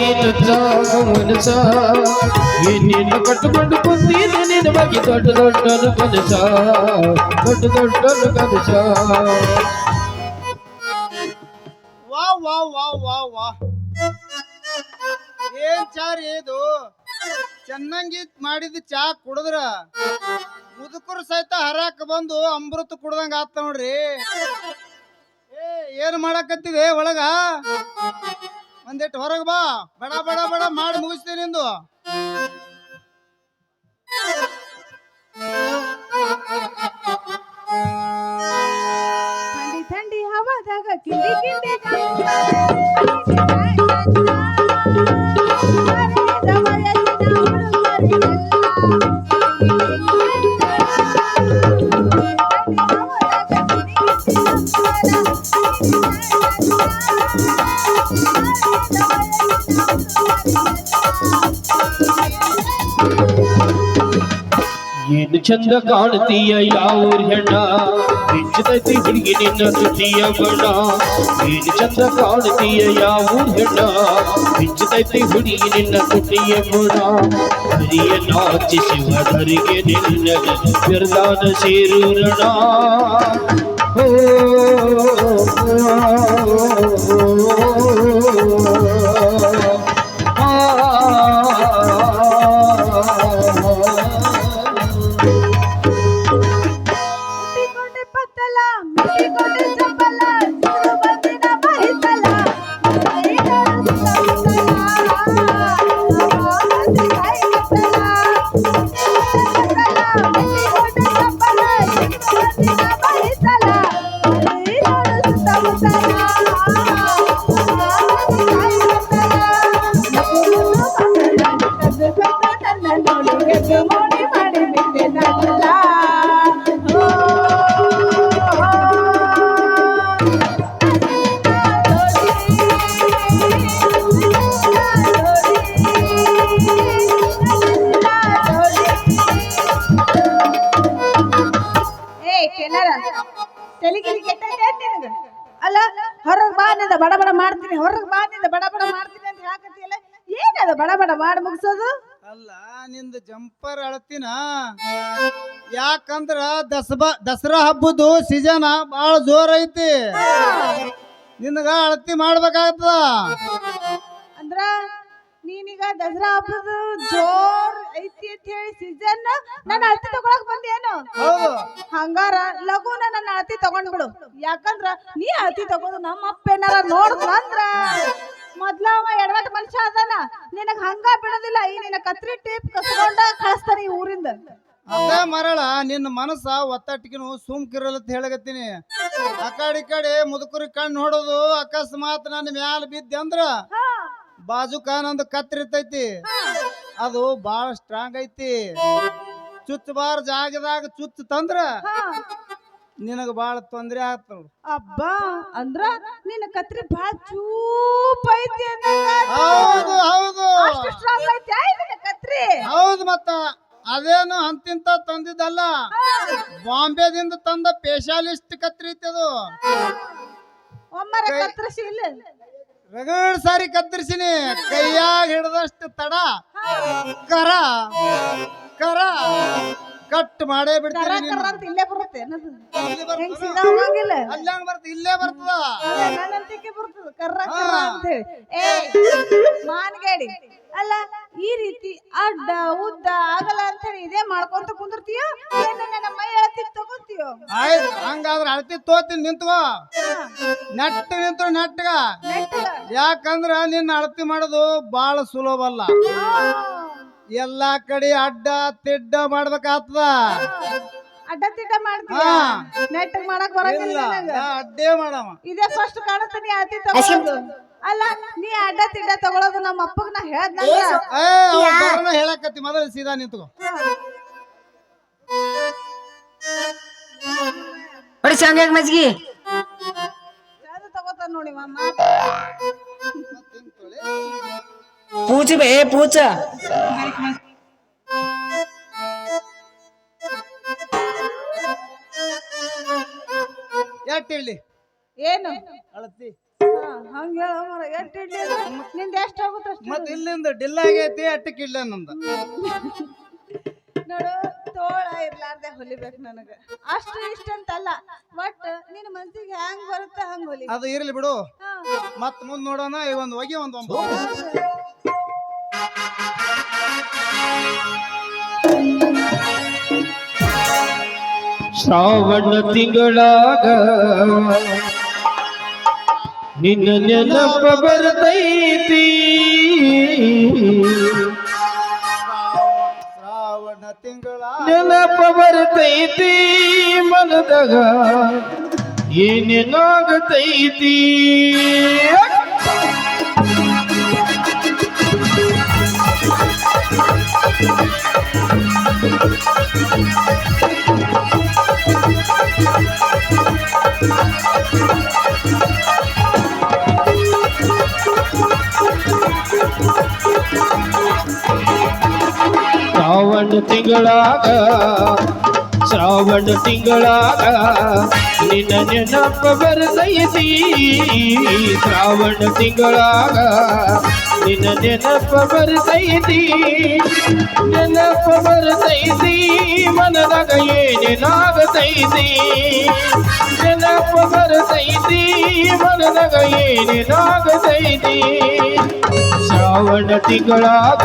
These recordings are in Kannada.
ಮನಸ ಏನೇನು ಕಟ್ಟುಕೊಂಡು ಕುಂತೀನಿ ನಿನ್ನ ಬಗ್ಗೆ ದೊಡ್ಡ ದೊಡ್ಡ ಕನಸ ದೊಡ್ಡ ದೊಡ್ಡ ಕನಸ ವಾ ವಾ ವಾ ವಾ ವಾ. ಏನ್ ಚಾರ್ ಇದು? ಚೆನ್ನಾಗಿ ಮಾಡಿದ ಚಾ ಕುಡಿದ್ರ? ಮುದುಕರು ಸಹಿತ ಹರಾಕ ಬಂದು ಅಮೃತ ಕುಡ್ದಂಗ ಆತ ನೋಡ್ರಿ. ಏನ್ ಮಾಡಕತ್ತಿದೆ ಒಳಗ? ಒಂದಿಟ್ಟು ಹೊರಗ್ ಬಾ. ಬಡ ಬಡ ಬಡ ಮಾಡಿ ಮುಗಿಸ್ತೀನಿ ನಿಂದು. ಚಂದ ಕಾಣ್ತೀಯ ಯಾವೂರ್ ಹೆಣ್ಣ ಮಿಂಚತೈತಿ ಹುಡುಗಿ ನಿನ್ನ ತುಟಿಯ ಬಣ್ಣ ಏನು ಚಂದ ಕಾಣ್ತೀಯ ಯಾವೂರ್ ಹೆಣ್ಣ ಮಿಂಚತೈತಿ ಹುಡುಗಿ ನಿನ್ನ ತುಟಿಯ ಬಣ್ಣ ಹರಿಯ ನಾಚಿಸುವ ಧರಿಗೆ ನಿನ್ನ ಬಿರ್ದಾನ ಸೇರೂರಣ ಏನದ ಬಡ ಬಡ ಮಾಡಿ ಮುಗಿಸೋದು? ಅಲ್ಲ ನಿಂದ ಜಂಪರ್ ಅಳತಿನ ಯಾಕಂದ್ರ ದಸಬಾ ದಸರಾ ಹಬ್ಬದ್ದು ಸೀಸನ್ ಬಹಳ ಜೋರ್ ಐತಿ. ನಿನಗ ಅಳತಿ ಮಾಡ್ಬೇಕಾಗ್ತದ ಅಂದ್ರ ನೀನೀಗ ದಸರಾ ಹಬ್ಬದ ಜೋರ್ ಐತಿ ಅಂತ ಹೇಳಿ ಸೀಸನ್ ನನ್ನ ಅಳತಿ ತಗೊಳಕ್ ಬಂದೇನು? ಹಂಗಾರ ಲಘುನ ನನ್ನ ಅಳತಿ ತಗೊಂಡ್ಬಿಡು ಯಾಕಂದ್ರ ನೀ ಅಳತಿ ತಗೋದು ನಮ್ಮ ಅಪ್ಪ ಏನಾರ ನೋಡ್ದ ಅಂದ್ರ ಮೊದ್ಲ ಅವ ಎಡವಟ್ ಮನುಷ್ಯ ಅದಾನ. ನಿನಗ್ ಹಂಗ ಬಿಡೋದಿಲ್ಲ. ಈ ನಿನ್ನ ಕತ್ರಿ ಟೀಪ್ ಕಸ್ಕೊಂಡ ಕಳಿಸ್ತಾರೆ ಈ ಊರಿಂದ. ಅದೇ ಮರಳ ನಿನ್ನ ಮನಸ್ಸ ಒತ್ತಟ್ಟಿಗೆನು ಸುಮ್ಕಿರಲ್ಲ ಅಂತ ಹೇಳಕತ್ತೀನಿ. ಆ ಕಡೆ ಈ ಕಡೆ ಮುದುಕರಿ ಕಣ್ಣು ನೋಡೋದು ಅಕಸ್ಮಾತ್ ನನ್ನ ಮ್ಯಾಲ ಬಿದ್ದೆ ಅಂದ್ರ ಬಾಜುಕ ನಂದು ಕತ್ತಿರ್ತೈತಿ ಅದು ಬಾಳ ಸ್ಟ್ರಾಂಗ್ ಐತಿ. ಚುಚ್ಚಬಾರ ಜಾಗದಾಗ ಚುಚ್ಚ ತಂದ್ರ. ನಿನಗ ಬಾಳ ತೊಂದ್ರೆ ಆಗ್ತ ನೋಡು. ಅಬ್ಬಾ ಅಂದ್ರ ನಿನ್ನ ಕತ್ರಿ ಬಾಳ ಚೂಪ್ ಐತಿ ಹೌದು ಹೌದು. ಅಷ್ಟು ಸ್ಟ್ರಾಂಗ್ ಐತಿ ನಿನ್ನ ಕತ್ರಿ. ಹೌದು ಮತ್ತ ಅದೇನು ಅಂತಿಂತ ತಂದಿದ್ದಲ್ಲ. ಬಾಂಬೆದಿಂದ ತಂದ ಸ್ಪೆಷಾಲಿಸ್ಟ್ ಕತ್ರಿ ಐತಿ ಅದು. ಒಮ್ಮರ ಕತ್ರಿಸಿ ರಗಡ್ ಸಾರಿ ಕತ್ತರಿಸಿನಿ ಕೈಯಾಗ ಹಿಡಿದಷ್ಟು ತಡ. ಕರ ಕರ. ಕಟ್ ಮಾಡೇ ಕರ ಬಿಡ್ತೀನಿ ಕರ ನೀನು. ಅಂತ ಇಲ್ಲೇ ಬರುತ್ತೆ. ಏನದು? ಇಲ್ಲಿ ಬರ್ತದ? ಹೆಂಗ್ ಸೀದಾ ಹೋಗಂಗಿಲ್ಲ ಅಲ್ಲಿ ಬರ್ತ ಇಲ್ಲೇ ಬರ್ತದ. ಅದೇ ನನ್ನಂತಿಕೆ ಬರ್ತದ. ಕರ್ರ ಕರ್ರ ಅಂತ ಹೇಳಿ ಏ ಮಾನ್ಗೇಡಿ ಅಲ್ಲ ಈ ರೀತಿ ಅಡ್ಡ ಉದ್ದ ಆಗಲ್ಲ ಅಂತ ಹೇಳಿ ಇದೇ ಮಾಡ್ಕೊಂತ ಕುಂದಿರ್ತೀಯ? ಏನ್ ನನ್ನ ಮೈ ತಗೋತೀಯೋ? ಆಯ್ತು ಹಂಗಾದ್ರ ಅಳತಿ ತೋತೀನಿ ನಿಂತ್ಕೋ. ನೆಟ್ ನಿಂತು ನೆಟ್ಗ. ನೆಟ್ಟಗ. ಯಾಕಂದ್ರ ನಿನ್ನ ಅಳತಿ ಮಾಡೋದು ಬಾಳ ಸುಲಭ ಅಲ್ಲ. ಎಲ್ಲಾ ಕಡೆ ಅಡ್ಡ ತಿಡ್ಡ ಮಾಡ್ಬೇಕಾಗ್ತದ. ಅಡ್ಡ ತಿಡ್ಡ ಮಾಡ್ತೀಯ? ಹಾ. ನೆಟ್ಟಗ್ ಮಾಡಕ್ ಬರಂಗಿಲ್ಲ ಇಲ್ಲ ನನಗ. ನಾ ಅಡ್ಡೇ ಮಾಡವ. ಇದೇ ಫಸ್ಟ್ ಕಾಣುತ್ತೆ ನೀ ಅಳತಿ ತಗೊಳ್ಳೋದು ಅಲ್ಲ ನೀ ಅಡ್ಡ ತಿಡ್ಡ ತಗೊಳೋದು ನಮ್ಮ ಅಪ್ಪಗ್ ನಾ ಹೇಳ್ದಂಗ ಏ ಅವ ಬರೋಣ ಹೇಳಕತ್ತಿ ಮೊದಲು ಸೀದಾ ನಿಂತ್ಕೋ. ಹೊಡಿಸಿ ಹಂಗಾಗಿ ಮಜ್ಗಿ. ಅದು ತಗೋತಾನ ನೋಡಿ ಮಾಮ. ಪೂಚಿ ಬೇ ಪೂಚ ಹೇಳಿ? ಏನು? ಅಳತಿ. ಹಂಗ ಹೇಳ ಮರ ಎಷ್ಟ್ ಇಡ್ಲಿ? ನಿಂದ ಎಷ್ಟ್ ಆಗುತ್ತೆ ಅಷ್ಟು ಮತ್ ಇಲ್ಲಿಂದ ಡಿಲ್ಲ ಆಗೈತಿ ಅಟ್ಟಕ್ಕೆ ಇಲ್ಲ ನಂದ. ನೋಡು ತೋಳ ಇರ್ಲಾರ್ದೆ ಹೊಲಿಬೇಕು ನನಗ. ಅಷ್ಟು ಇಷ್ಟ ಅಂತಲ್ಲ ಬಟ್ ನಿನ್ನ ಮನ್ಸಿಗೆ ಹ್ಯಾಂಗ್ ಬರುತ್ತೆ ಹಂಗ್ ಹೊಲಿ. ಅದು ಇರ್ಲಿ ಬಿಡು. ಮತ್ ಮುಂದ್ ನೋಡೋಣ ಈ ಒಂದ್ ಹೊಗೆ ಒಂದ್ ಒಂಬ ಶ್ರಾವಣ ತಿಂಗಳಾಗ ನಿನ್ನ ನೆನಪ ಬರತೈತಿ. ಶ್ರಾವಣ ತಿಂಗಳ ನೆನಪ ಬರ್ತೈತಿ ಮನದಾಗ. ಏನೇನಾಗತೈತಿ? ಶ್ರಾವಣ ತಿಂಗಳಾಗ, ಶ್ರಾವಣ ತಿಂಗಳಾಗ, ನಿನ್ನ ನೆನಪ ಬರ್ತೈತಿ ಶ್ರಾವಣ ತಿಂಗಳಾಗ, ನಿನ್ನ ನೆನಪ ಬರ್ತೈತಿ ನೆನಪ ಬರ್ತೈತಿ ಮನದಾಗ ಏನೇನಾಗತೈತಿ. ನೆನಪ ಬರ್ತೈತಿ ಮನದಾಗ ಏನೇನಾಗತೈತಿ. ಶ್ರಾವಣ ತಿಂಗಳಾಗ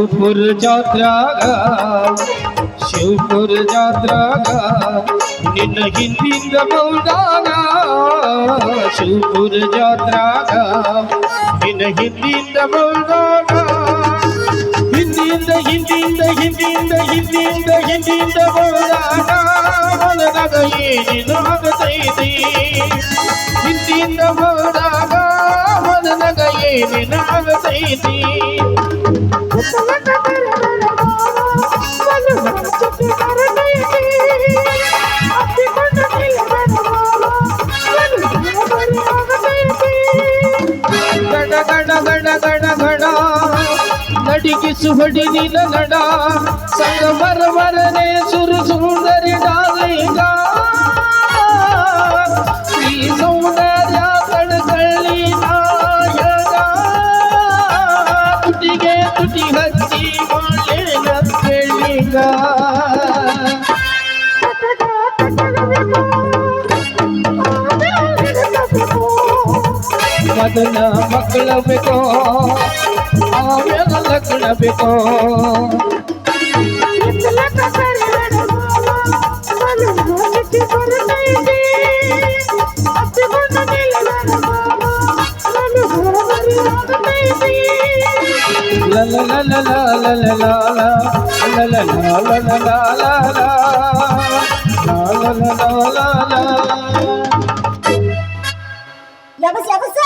ಶಿವಪುರ ಜಾತ್ರಾಗ ಶಿವಪುರ ಜಾತ್ರಾಗ, ನಿನ್ನ ಹಿಂದಿಂದ ಬಂದಾಗ, ಶಿವಪುರ ಜಾತ್ರಾಗ, ನಿನ್ನ ಹಿಂದಿಂದ ಬಂದಾಗ, ಹಿಂದಿಂದ ಹಿಂದಿಂದ ಹಿಂದಿಂದ ಹಿಂದಿಂದ ಹಿಂದಿಂದ ಬಂದಾಗ ಮನದಾಗ ಏನೇನಾಗತೈತಿ ಹಿಂದಿಂದ ಬಂದಾಗ ಮನದಾಗ ಏನೇನಾಗತೈತಿ ಗಡ सुबड़ी लड़ा संग भर भर ने सुर सुंदर डाली सौंद ಅದನ್ನ ಮಕ್ಕಳ ಬೇಕೋ ಆಮೇಲೆ ಲಗ್ನ ಬೇಕೋ ಲಬಸ್ ಲಬಸ್